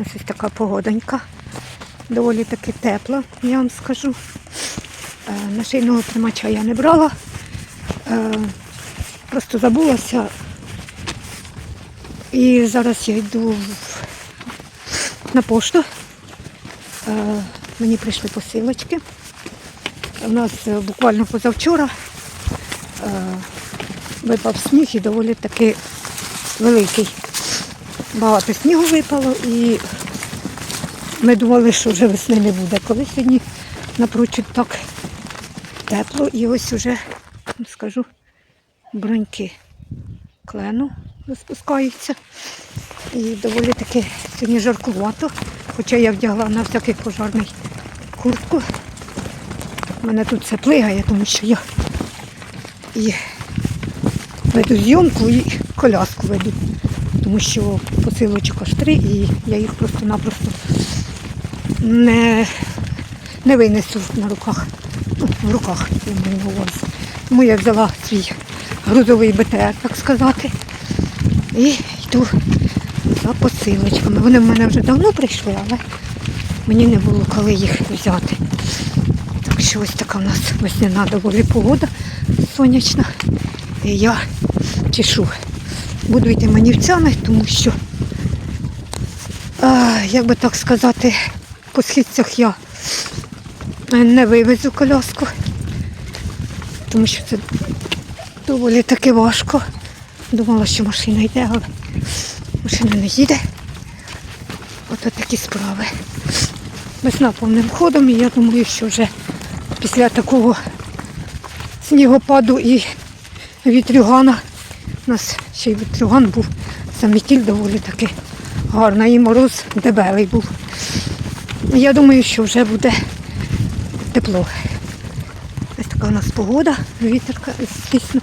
Ось така погодонька. Доволі таки тепла, я вам скажу. Е, Нашийного тримача я не брала. Е, Просто забулася. І зараз я йду на пошту. Е, Мені прийшли посилочки. У нас буквально позавчора випав сніг і доволі таки великий. Багато снігу випало і ми думали, що вже весни не буде. Коли сьогодні напрочуд так тепло і ось уже, скажу, броньки клену розпускаються. І доволі таки сьогодні жаркувато, хоча я вдягла на всякий пожарний куртку. У мене тут все плигає, тому що я і веду зйомку і коляску веду. Тому що посилочок аж три і я їх просто-напросто не, не винесу на руках. Ну, в руках я. Тому я взяла свій грузовий БТР, так сказати. І йду за посилочками. Вони в мене вже давно прийшли, але мені не було коли їх взяти. Так що ось така у нас весняна доволі погода сонячна. І я чешу. Буду йти манівцями, тому що, як би так сказати, по східцях я не вивезу коляску, тому що це доволі таки важко. Думала, що машина йде, але машина не їде. Ото такі справи. Весна повним ходом, і я думаю, що вже після такого снігопаду і вітрюгана, у нас ще й вітрюган був, самітіль доволі таки гарна, і мороз дебелий був. Я думаю, що вже буде тепло. Ось така у нас погода, вітерка, звісно.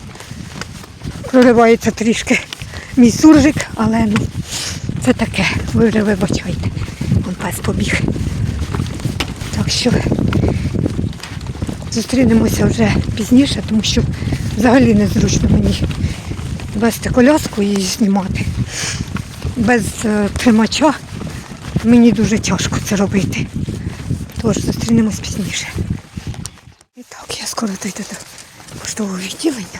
Проривається трішки мій суржик, але ну, це таке, ви вже вибачайте. Вон пес побіг. Так що зустрінемося вже пізніше, тому що взагалі незручно мені вести коляску і знімати. Без е, тримача мені дуже тяжко це робити. Тож зустрінемось пізніше. І так, я скоро дійду до поштового відділення.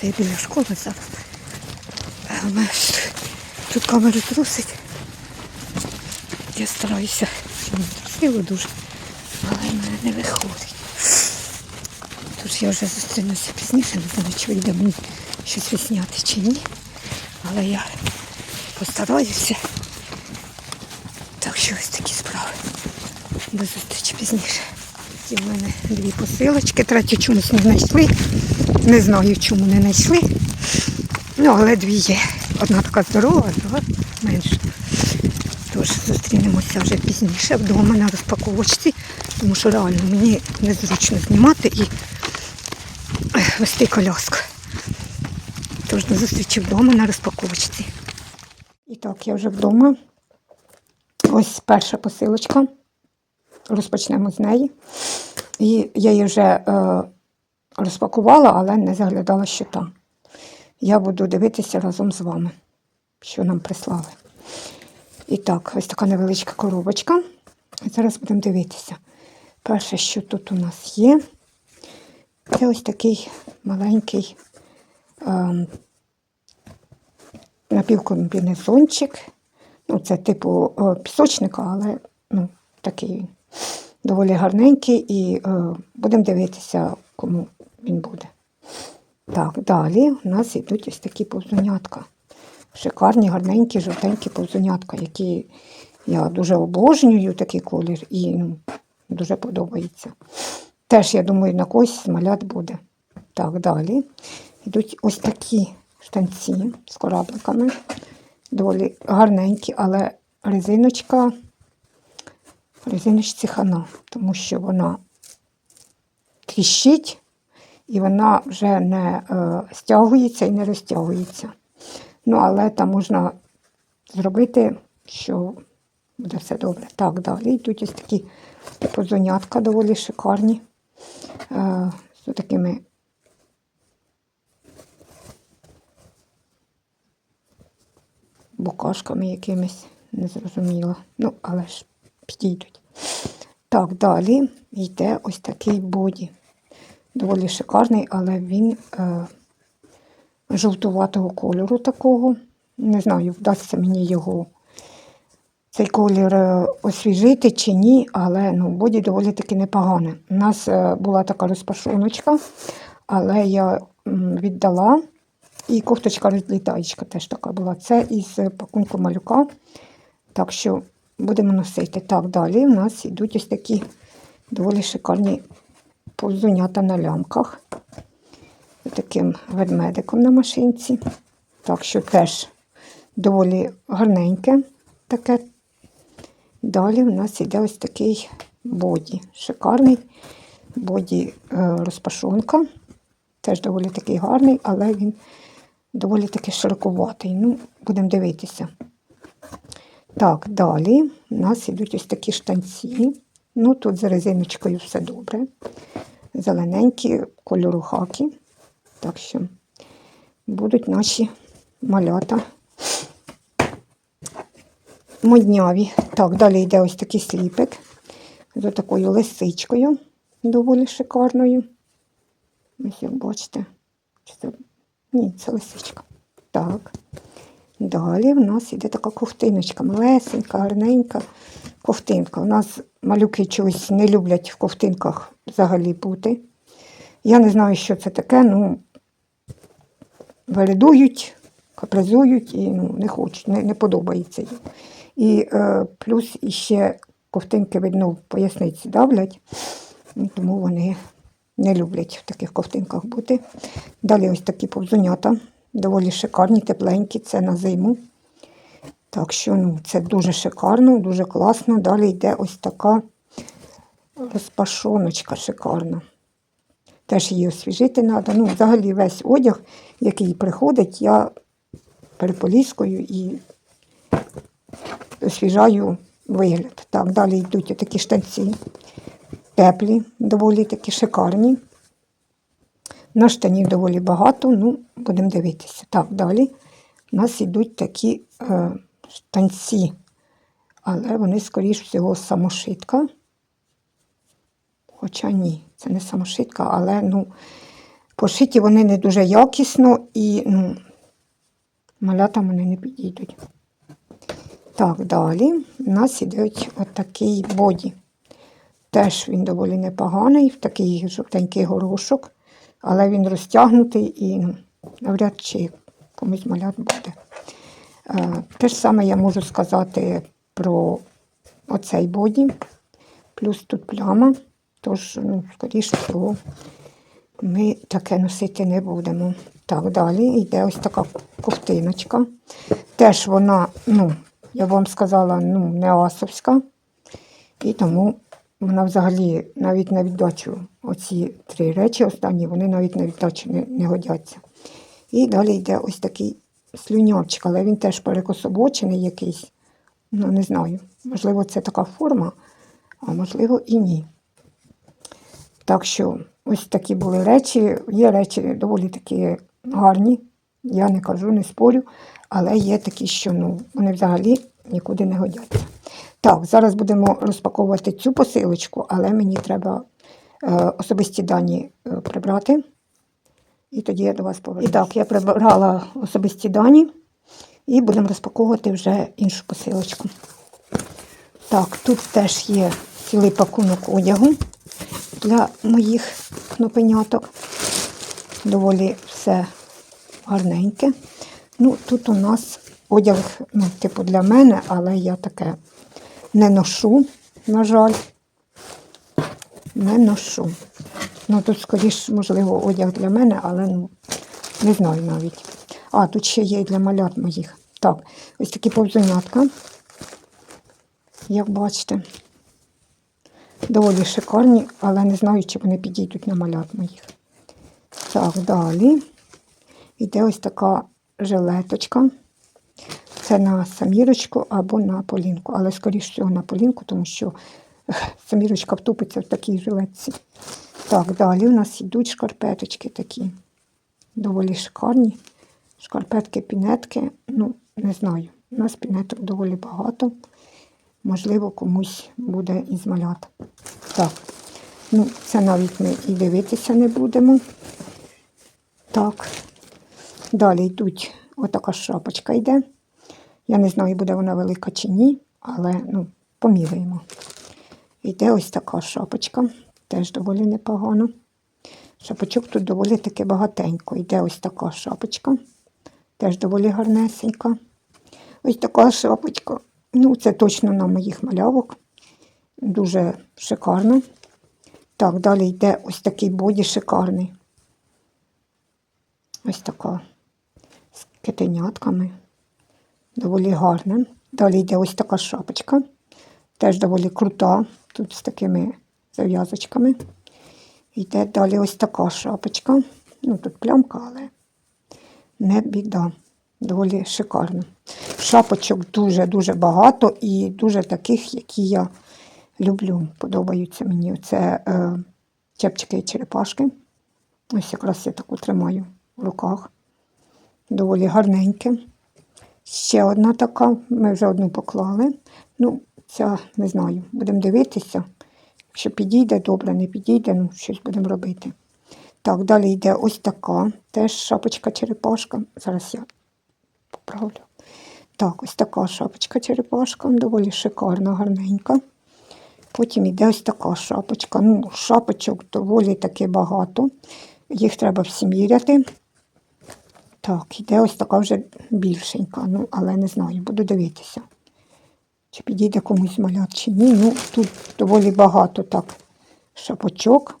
Це я біля школи зараз. Е, тут камеру трусить. Я стараюся, щоб не трусило дуже, але в мене не виходить. Тож я вже зустрінуся пізніше, не знаю, чи вийде мені щось відсняти чи ні. Але я постараюся. Так що ось такі справи. До зустрічі пізніше. І в мене дві посилочки, третю чомусь не знайшли. Не знаю, чому не знайшли. Ну, але дві є. Одна така здорова, а друга менша. Тож зустрінемося вже пізніше вдома на розпаковочці, тому що реально мені незручно знімати і вести коляску. Тож до зустрічі вдома на розпаковочці. І так, я вже вдома. Ось перша посилочка. Розпочнемо з неї. І я її вже е, розпакувала, але не заглядала, що там. Я буду дивитися разом з вами, що нам прислали. І так, ось така невеличка коробочка. Зараз будемо дивитися. Перше, що тут у нас є, це ось такий маленький напівкомбінезончик. Ну, це типу е, пісочника, але ну, такий він доволі гарненький і е, будемо дивитися, кому він буде. Так, далі у нас йдуть ось такі повзунятка. Шикарні, гарненькі, жовтенькі повзунятка, які я дуже обожнюю такий колір і ну, дуже подобається. Теж, я думаю, на когось з малят буде. Так, далі. Йдуть ось такі штанці з корабликами. Доволі гарненькі, але резиночка, резиночці хана, тому що вона тріщить і вона вже не е, стягується і не розтягується. Ну, але там можна зробити, що буде все добре. Так, далі йдуть ось такі позонятка доволі шикарні. Е, з такими букашками якимись Не зрозуміло. Ну, але ж підійдуть. Так, далі йде ось такий боді. Доволі шикарний, але він е, жовтуватого кольору такого. Не знаю, вдасться мені його цей колір е, освіжити чи ні, але ну, боді доволі таки непогане. У нас е, була така розпашоночка, але я віддала. І кофточка розлітаєчка теж така була. Це із пакунку малюка. Так що будемо носити. Так, далі у нас йдуть ось такі доволі шикарні повзунята на лямках. З таким ведмедиком на машинці. Так що теж доволі гарненьке таке. Далі у нас йде ось такий боді. Шикарний боді е, розпашонка. Теж доволі такий гарний, але він доволі таки широкуватий. Ну, будемо дивитися. Так, далі у нас йдуть ось такі штанці. Ну, тут за резиночкою все добре. Зелененькі, кольору хаки. Так що будуть наші малята модняві. Так, далі йде ось такий сліпик з такою лисичкою, доволі шикарною. Ось як бачите. Чи це... Ні, це лисичка. Так. Далі в нас іде така ковтиночка, малесенька, гарненька ковтинка. У нас малюки чогось не люблять в ковтинках взагалі бути. Я не знаю, що це таке, ну валідують, капризують і ну, не хочуть, не, не подобається їм. І е, плюс іще ковтинки, видно, в поясниці давлять, ну, тому вони не люблять в таких ковтинках бути. Далі ось такі повзунята, доволі шикарні, тепленькі, це на зиму. Так що ну, це дуже шикарно, дуже класно. Далі йде ось така розпашоночка шикарна. Теж її освіжити треба. Ну, взагалі весь одяг, який приходить, я переполіскую і освіжаю вигляд. Так, далі йдуть такі штанці теплі, доволі такі шикарні. На штанів доволі багато, ну, будемо дивитися. Так, далі у нас йдуть такі е, штанці, але вони, скоріш всього, самошитка. Хоча ні, це не самошитка, але ну, пошиті вони не дуже якісно і ну, малята мене не підійдуть. Так, далі у нас ідуть отакий боді. Теж він доволі непоганий, в такий жовтенький горошок, але він розтягнутий і навряд чи комусь малят буде. Е, те ж саме я можу сказати про оцей боді, плюс тут пляма, тож, ну, скоріше всього, ми таке носити не будемо. Так, далі йде ось така ковтиночка. Теж вона, ну, я вам сказала, ну, не асовська. І тому вона взагалі навіть на віддачу, оці три речі останні, вони навіть на віддачу не, не годяться. І далі йде ось такий слюнявчик, але він теж перекособочений якийсь. Ну, не знаю. Можливо, це така форма, а можливо і ні. Так що ось такі були речі. Є речі доволі такі гарні. Я не кажу, не спорю, але є такі, що ну, вони взагалі нікуди не годяться. Так, зараз будемо розпаковувати цю посилочку, але мені треба е, особисті дані е, прибрати. І тоді я до вас повернуся. І так, я прибрала особисті дані і будемо розпаковувати вже іншу посилочку. Так, тут теж є цілий пакунок одягу для моїх кнопеняток. Доволі все гарненьке. Ну, тут у нас одяг, ну, типу, для мене, але я таке не ношу, на жаль. Не ношу. Ну, тут, скоріш, можливо, одяг для мене, але ну, не знаю навіть. А, тут ще є і для малят моїх. Так, ось такі повзунятка, як бачите. Доволі шикарні, але не знаю, чи вони підійдуть на малят моїх. Так, далі йде ось така жилеточка. Це на самірочку або на полінку. Але, скоріш всього, на полінку, тому що самірочка втупиться в такій жилетці. Так, далі у нас йдуть шкарпеточки такі. Доволі шикарні. Шкарпетки, пінетки. Ну, не знаю. У нас пінеток доволі багато. Можливо, комусь буде із малят. Так, ну, це навіть ми і дивитися не будемо. Так. Далі йдуть отака шапочка йде. Я не знаю, буде вона велика чи ні, але ну, поміряємо. Йде ось така шапочка, теж доволі непогано. Шапочок тут доволі таки багатенько. Йде ось така шапочка, теж доволі гарнесенька. Ось така шапочка. Ну, це точно на моїх малявок. Дуже шикарно. Так, далі йде ось такий боді шикарний. Ось така з китенятками. Доволі гарна. Далі йде ось така шапочка. Теж доволі крута. Тут з такими зав'язочками. Йде далі ось така шапочка. Ну, тут плямка, але не біда. Доволі шикарно. Шапочок дуже-дуже багато і дуже таких, які я люблю. Подобаються мені. Це е, чепчики і черепашки. Ось якраз я таку тримаю в руках. Доволі гарненьке. Ще одна така, ми вже одну поклали. Ну, ця не знаю, будемо дивитися. Якщо підійде, добре, не підійде, ну щось будемо робити. Так, далі йде ось така, теж шапочка черепашка. Зараз я поправлю. Так, ось така шапочка черепашка, доволі шикарна, гарненька. Потім йде ось така шапочка. Ну, шапочок доволі таки багато. Їх треба всі міряти. Так, іде ось така вже більшенька, ну, але не знаю, буду дивитися. Чи підійде комусь малят, чи ні. Ну, тут доволі багато так шапочок.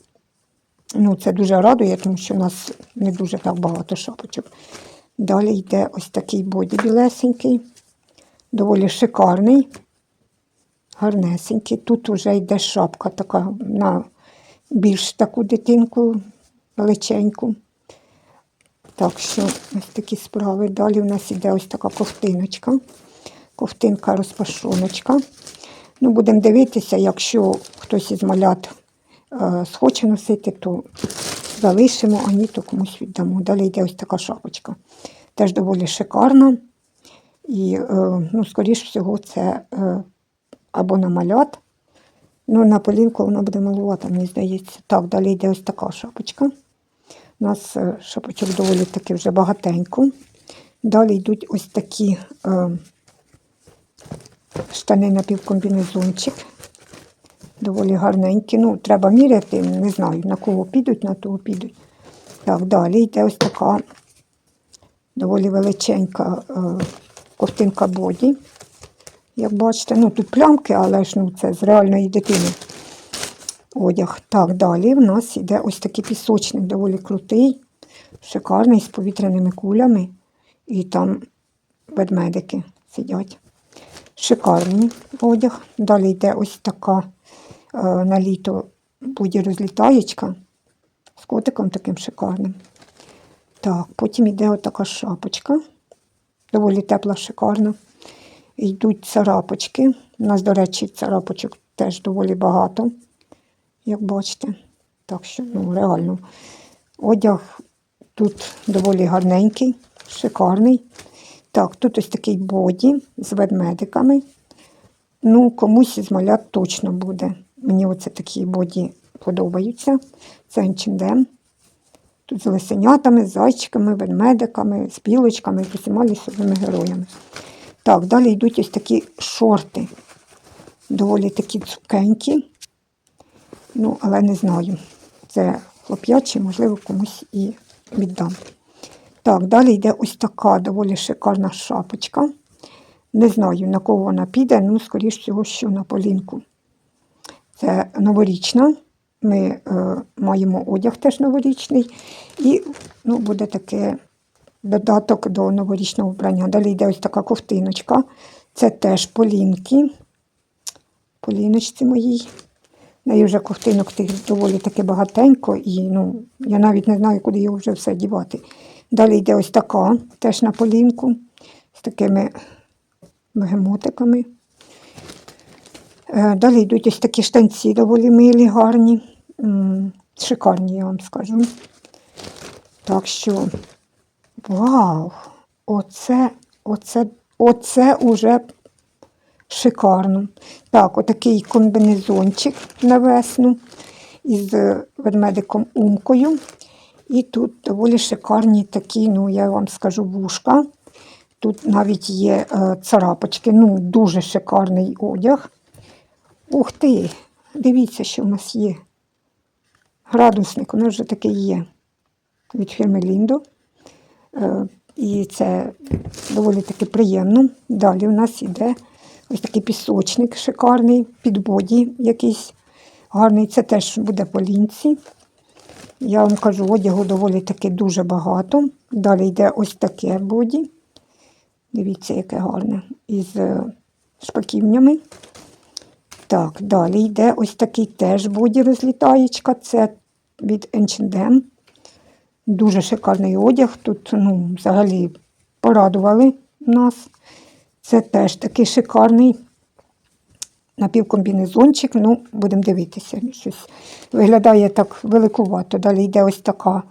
Ну, це дуже радує, тому що в нас не дуже так багато шапочок. Далі йде ось такий боді білесенький, доволі шикарний, гарнесенький. Тут вже йде шапка така на більш таку дитинку величеньку. Так що ось такі справи. Далі у нас іде ось така ковтиночка. Ковтинка розпашоночка. Ну, будемо дивитися, якщо хтось із малят е, схоче носити, то залишимо, а ні, то комусь віддамо. Далі йде ось така шапочка. Теж доволі шикарна. І, е, ну, скоріш всього, це е, або на малят. Ну, на полінку вона буде малувати, мені здається. Так, далі йде ось така шапочка. У нас е, шапочок доволі таки вже багатенько. Далі йдуть ось такі е, штани на півкомбінезончик. Доволі гарненькі. Ну, треба міряти, не знаю, на кого підуть, на того підуть. Так, далі йде ось така доволі величенька е, ковтинка боді. Як бачите, ну тут плямки, але ж ну, це з реальної дитини одяг. Так, далі в нас йде ось такий пісочник, доволі крутий, шикарний, з повітряними кулями. І там ведмедики сидять. Шикарний одяг. Далі йде ось така е, на літо буде розлітаєчка з котиком таким шикарним. Так, потім йде отака шапочка. Доволі тепла, шикарна. Йдуть царапочки. У нас, до речі, царапочок теж доволі багато, як бачите. Так що, ну, реально, одяг тут доволі гарненький, шикарний. Так, тут ось такий боді з ведмедиками. Ну, комусь із малят точно буде. Мені оце такі боді подобаються. Це H&M. Тут з лисенятами, з зайчиками, ведмедиками, з білочками, з усіма лісовими героями. Так, далі йдуть ось такі шорти. Доволі такі цукенькі. Ну, але не знаю. Це хлоп'ячі, можливо, комусь і віддам. Так, далі йде ось така доволі шикарна шапочка. Не знаю, на кого вона піде, ну, скоріш всього, що на полінку. Це новорічна. Ми е, маємо одяг теж новорічний. І ну, буде таке додаток до новорічного вбрання. Далі йде ось така ковтиночка. Це теж полінки. Поліночці моїй. Неї вже ковтинок тих доволі таки багатенько, і ну, я навіть не знаю, куди його вже все дівати. Далі йде ось така, теж на полінку, з такими бегемотиками. Е, Далі йдуть ось такі штанці доволі милі, гарні. Шикарні, я вам скажу. Так що, вау! Оце, оце оце уже шикарно. Так, отакий комбінезончик на весну із е, ведмедиком Умкою. І тут доволі шикарні такі, ну я вам скажу, вушка. Тут навіть є е, царапочки. Ну, дуже шикарний одяг. Ух ти! Дивіться, що в нас є. Градусник, у нас вже такий є від фірми Ліндо. Е, і це доволі таки приємно. Далі у нас йде ось такий пісочник шикарний, під боді якийсь гарний. Це теж буде по лінці. Я вам кажу, одягу доволі таки дуже багато. Далі йде ось таке боді. Дивіться, яке гарне. Із е, шпаківнями. Так, далі йде ось такий теж боді розлітаєчка. Це від H&M. Дуже шикарний одяг. Тут ну, взагалі порадували нас. Це теж такий шикарний напівкомбінезончик. Ну, будемо дивитися. Щось виглядає так великувато. Далі йде ось така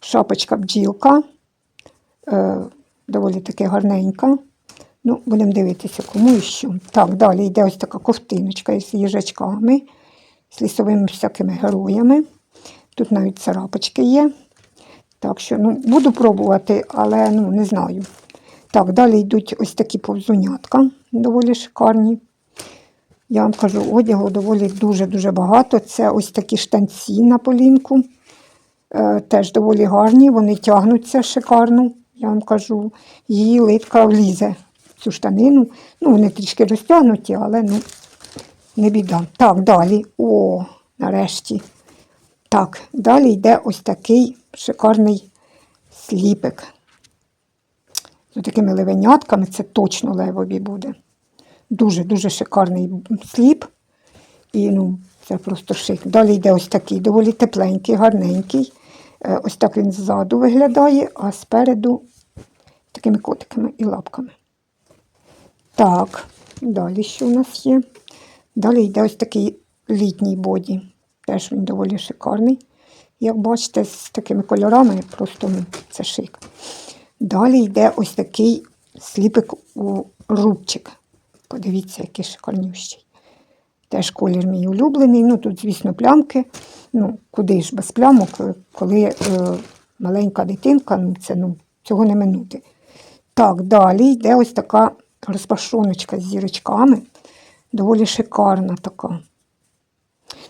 шапочка бджілка. Е, доволі таки гарненька. Ну, будемо дивитися, кому і що. Так, далі йде ось така ковтиночка із їжачками, з лісовими всякими героями. Тут навіть царапочки є. Так що, ну, буду пробувати, але ну, не знаю. Так, далі йдуть ось такі повзунятка, доволі шикарні. Я вам кажу, одягу доволі дуже-дуже багато. Це ось такі штанці на полінку. Е, теж доволі гарні, вони тягнуться шикарно. Я вам кажу, її литка влізе в цю штанину. Ну, вони трішки розтягнуті, але ну, не біда. Так, далі. О, нарешті. Так, далі йде ось такий шикарний сліпик. З такими левенятками, це точно левові буде. Дуже-дуже шикарний сліп. І ну, це просто шик. Далі йде ось такий доволі тепленький, гарненький. Е, Ось так він ззаду виглядає, а спереду такими котиками і лапками. Так, далі що у нас є? Далі йде ось такий літній боді. Теж він доволі шикарний. Як бачите, з такими кольорами, просто ну, це шик. Далі йде ось такий сліпик у рубчик. Подивіться, який шикарнющий. Теж колір мій улюблений. Ну, тут, звісно, плямки. Ну, куди ж без плямок, коли е, маленька дитинка, ну, це ну, цього не минути. Так, далі йде ось така розпашоночка з зірочками. Доволі шикарна така.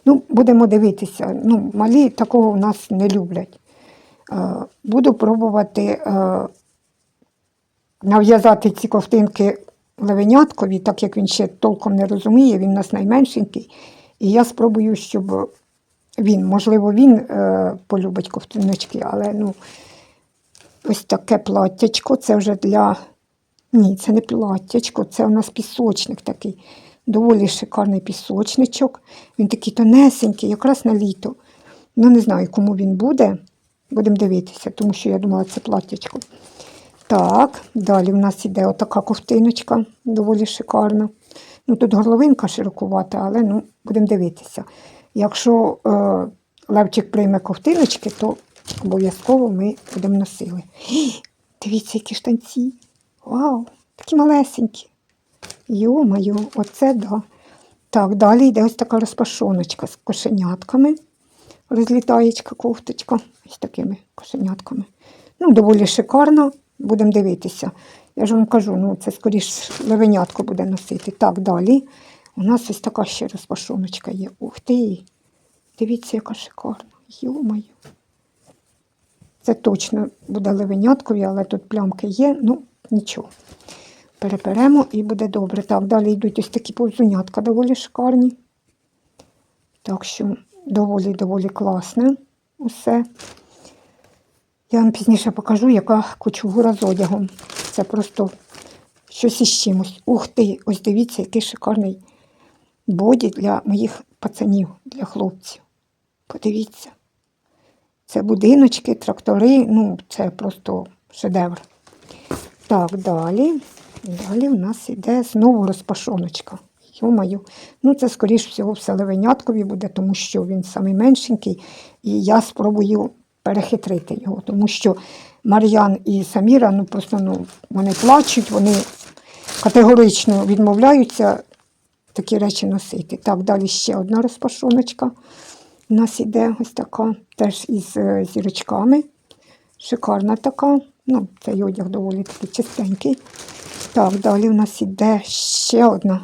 Ну, будемо дивитися. Ну, малі такого в нас не люблять. Е, буду пробувати е, нав'язати ці ковтинки левеняткові, так як він ще толком не розуміє, він у нас найменшенький. І я спробую, щоб він, можливо, він е, полюбить ковтиночки, але ну, ось таке платтячко, це вже для. Ні, це не платтячко, це у нас пісочник такий. Доволі шикарний пісочничок. Він такий тонесенький, якраз на літо. Ну, не знаю, кому він буде. Будемо дивитися, тому що я думала, це платтячко. Так, далі в нас іде отака ковтиночка, доволі шикарна. Ну, тут горловинка широкувата, але ну, будемо дивитися. Якщо е, Левчик прийме ковтиночки, то обов'язково ми будемо носили. Гі, Дивіться, які штанці. Вау, такі малесенькі. Йо-моє, оце да. Так, далі йде ось така розпашоночка з кошенятками. Розлітаєчка кофточка ось такими кошенятками. Ну, доволі шикарно. Будемо дивитися. Я ж вам кажу, ну це скоріш левенятко буде носити. Так, далі. У нас ось така ще розпашоночка є. Ух ти! Дивіться, яка шикарна. Йо-моє. Це точно буде левеняткові, але тут плямки є. Ну, нічого. Переперемо і буде добре. Так, далі йдуть ось такі повзунятка доволі шикарні. Так що доволі-доволі класне усе. Я вам пізніше покажу, яка кучугура з одягом. Це просто щось із чимось. Ух ти! Ось дивіться, який шикарний боді для моїх пацанів, для хлопців. Подивіться. Це будиночки, трактори, ну, це просто шедевр. Так, далі. Далі в нас йде знову розпашоночка. Йомаю. Ну, це, скоріш всього, все левеняткові буде, тому що він самий меншенький. І я спробую перехитрити його, тому що Мар'ян і Саміра, ну просто ну, вони плачуть, вони категорично відмовляються такі речі носити. Так, далі ще одна розпашоночка. У нас іде ось така, теж із е, зірочками. Шикарна така. Ну, цей одяг доволі такий чистенький. Так, далі у нас іде ще одна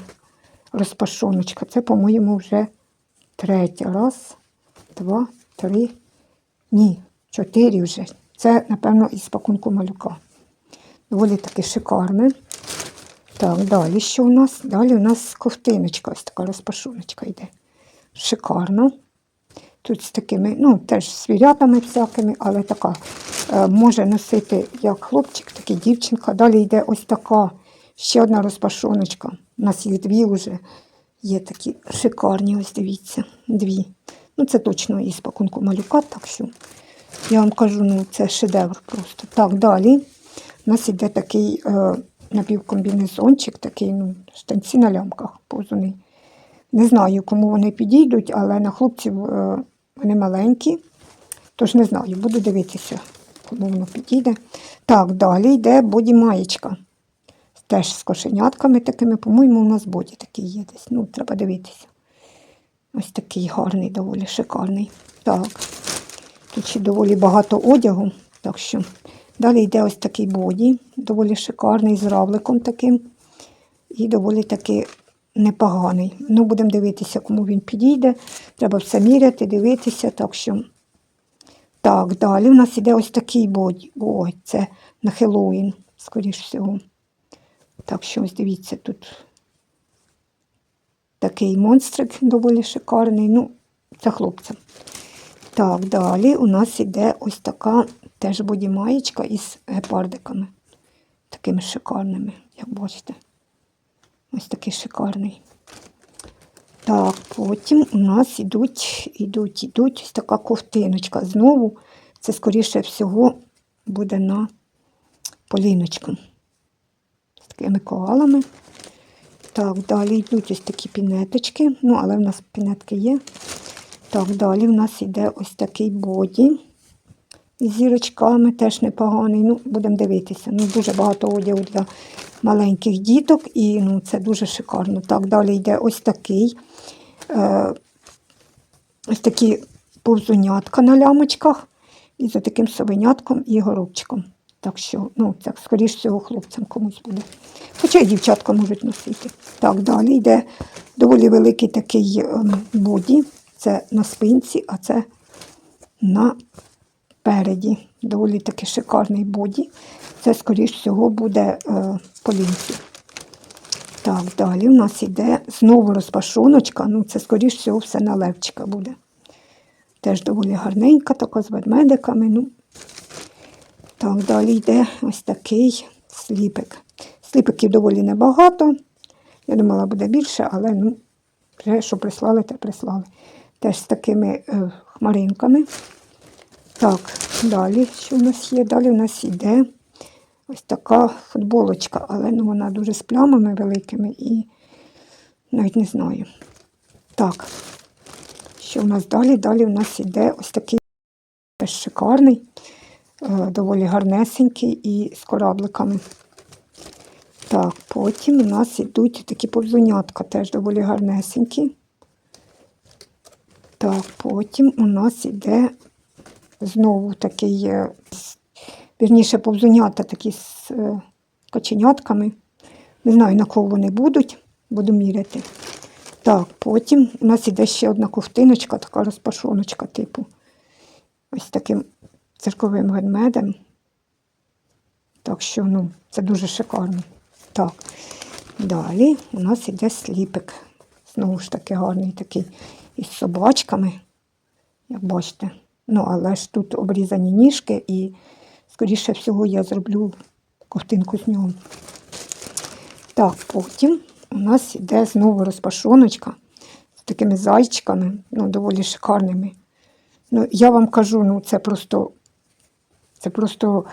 розпашоночка. Це, по-моєму, вже третя. Раз, два, три. Ні, чотири вже. Це, напевно, із пакунку малюка. Доволі таки шикарне. Так, далі що у нас? Далі у нас ковтиночка, ось така розпашоночка йде. Шикарно. Тут з такими, ну, теж свірятами всякими, але така е, може носити як хлопчик, так і дівчинка. Далі йде ось така ще одна розпашоночка. У нас їх дві вже є такі шикарні, ось дивіться, дві. Ну, це точно із пакунку малюка, так що я вам кажу, ну це шедевр просто. Так, далі у нас іде такий е, напівкомбінезончик, такий, ну, штанці на лямках повзуний. Не знаю, кому вони підійдуть, але на хлопців е, вони маленькі. Тож не знаю, буду дивитися, кому воно підійде. Так, далі йде боді-маєчка. Теж з кошенятками такими, по-моєму, у нас боді такий є десь. Ну, треба дивитися. Ось такий гарний, доволі шикарний. Так. Тут ще доволі багато одягу. Так що далі йде ось такий боді, доволі шикарний, з равликом таким. І доволі таки непоганий. Ну, будемо дивитися, кому він підійде. Треба все міряти, дивитися. Так що. Так, далі у нас іде ось такий боді. Ой, це на Хеллоуін, скоріш всього. Так що ось дивіться, тут такий монстрик доволі шикарний. Ну, це хлопцям. Так, далі у нас іде ось така теж бодімаєчка із гепардиками. Такими шикарними, як бачите. Ось такий шикарний. Так, потім у нас ідуть, ідуть, ідуть ось така ковтиночка. Знову це, скоріше всього, буде на поліночку. З такими коалами. Так, далі йдуть ось такі пінеточки. Ну, але в нас пінетки є. Так, далі в нас йде ось такий боді з зірочками, теж непоганий. Ну, будемо дивитися. Ну, дуже багато одягу для маленьких діток, і ну, це дуже шикарно. Так, далі йде ось такий. Е, ось такі повзунятка на лямочках, і за таким совенятком і горобчиком. Так що, ну, це, скоріш всього, хлопцям комусь буде. Хоча й дівчатка можуть носити. Так, далі йде доволі великий такий ем, боді. Це на спинці, а це на переді. Доволі таки шикарний боді. Це, скоріш всього, буде е, полінці. Так, далі у нас йде знову розпашоночка. Ну, це, скоріш всього, все на левчика буде. Теж доволі гарненька, така з ведмедиками. Ну. Так, далі йде ось такий сліпик. Сліпиків доволі небагато. Я думала, буде більше, але ну, вже що прислали, те прислали. Теж з такими е, хмаринками. Так, далі, що в нас є? Далі у нас йде ось така футболочка, але ну, вона дуже з плямами великими і навіть не знаю. Так, що в нас далі? Далі у нас йде ось такий теж шикарний, доволі гарнесенький і з корабликами. Так, потім у нас йдуть такі повзунятка, теж доволі гарнесенькі. Так, потім у нас йде знову такий, е, вірніше, повзунята такі з е, каченятками. Не знаю, на кого вони будуть, буду міряти. Так, потім у нас іде ще одна ковтиночка, така розпашоночка, типу. Ось таким цирковим ведмедем. Так що, ну, це дуже шикарно. Так. Далі у нас іде сліпик. Знову ж таки гарний такий із собачками, як бачите. Ну, але ж тут обрізані ніжки і, скоріше всього, я зроблю ковтинку з нього. Так, потім у нас іде знову розпашоночка з такими зайчиками, ну, доволі шикарними. Ну, я вам кажу, ну це просто, це просто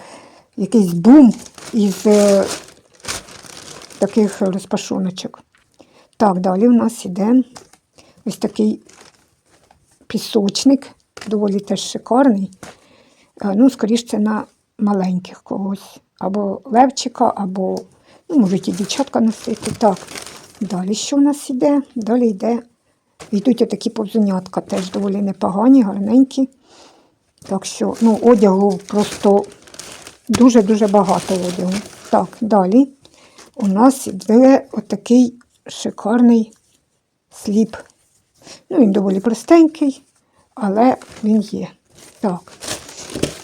якийсь бум із е, таких розпашоночок. Так, далі у нас іде ось такий пісочник, доволі теж шикарний. Е, Ну, скоріше, це на маленьких когось. Або левчика, або Ну, можуть і дівчатка носити. Так, далі що у нас іде? Далі йде. Йдуть отакі повзунятка, теж доволі непогані, гарненькі. Так що, ну, одягу просто дуже-дуже багато одягу. Так, далі у нас йде отакий шикарний сліп. Ну, він доволі простенький, але він є. Так.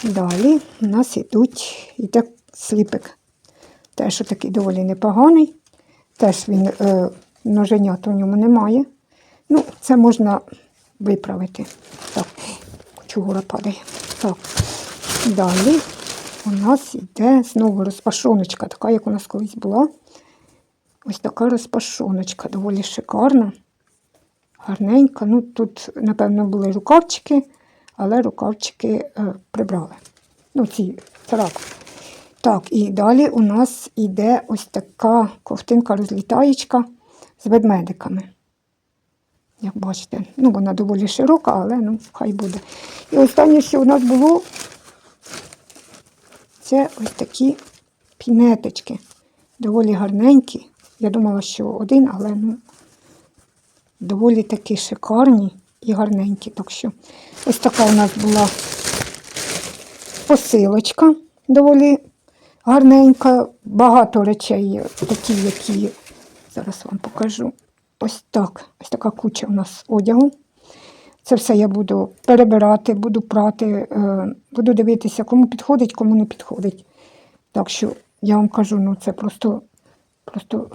Далі у нас йдуть, йде сліпик. Теж такий доволі непоганий. Теж він е, ноженят у ньому немає. Ну, це можна виправити. Так, чугура падає. Так. Далі у нас йде знову розпашоночка, така, як у нас колись була. Ось така розпашоночка, доволі шикарна, гарненька. Ну, тут, напевно, були рукавчики, але рукавчики е, прибрали. Ну, ці царапки. Так, і далі у нас йде ось така ковтинка розлітаєчка з ведмедиками. Як бачите, ну вона доволі широка, але ну, хай буде. І останнє, що у нас було, це ось такі пінеточки. Доволі гарненькі. Я думала, що один, але ну, доволі такі шикарні і гарненькі. Так що ось така у нас була посилочка доволі гарненька. Багато речей такі, які зараз вам покажу. Ось так. Ось така куча у нас одягу. Це все я буду перебирати, буду прати, е, буду дивитися, кому підходить, кому не підходить. Так що я вам кажу, ну це просто, просто,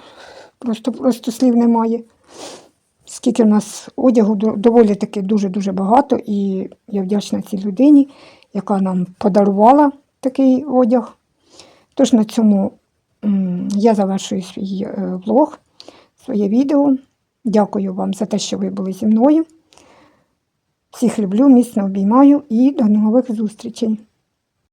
просто, просто слів немає. Скільки в нас одягу доволі таки дуже-дуже багато, і я вдячна цій людині, яка нам подарувала такий одяг. Тож на цьому я завершую свій е, влог, своє відео. Дякую вам за те, що ви були зі мною. Всіх люблю, міцно обіймаю і до нових зустрічей.